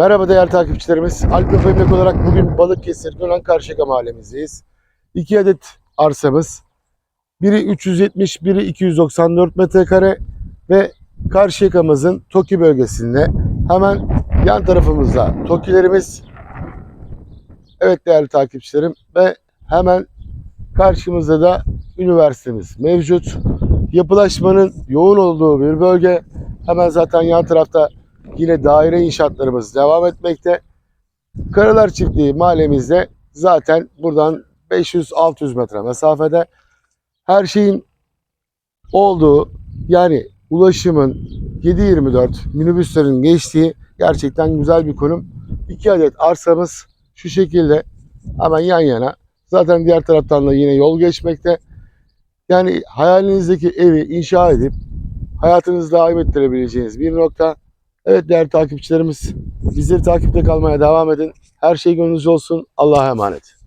Merhaba değerli takipçilerimiz. Alp Emlak olarak bugün Balıkesir Gönen Karşıyaka mahallemizdeyiz. İki adet arsamız. Biri 370, biri 294 metrekare ve Karşıyaka'mızın TOKİ bölgesinde hemen yan tarafımızda TOKİ'lerimiz. Evet değerli takipçilerim ve hemen karşımızda da üniversitemiz mevcut. Yapılaşmanın yoğun olduğu bir bölge. Hemen zaten yan tarafta yine daire inşaatlarımız devam etmekte. Karalar Çiftliği mahallemizde zaten buradan 500-600 metre mesafede her şeyin olduğu yani ulaşımın 7-24 minibüslerin geçtiği gerçekten güzel bir konum. İki adet arsamız şu şekilde hemen yan yana. Zaten diğer taraftan da yine yol geçmekte. Yani hayalinizdeki evi inşa edip hayatınızı devam ettirebileceğiniz bir nokta. Evet değerli takipçilerimiz bizleri takipte kalmaya devam edin. Her şey gönlünüzce olsun. Allah'a emanet.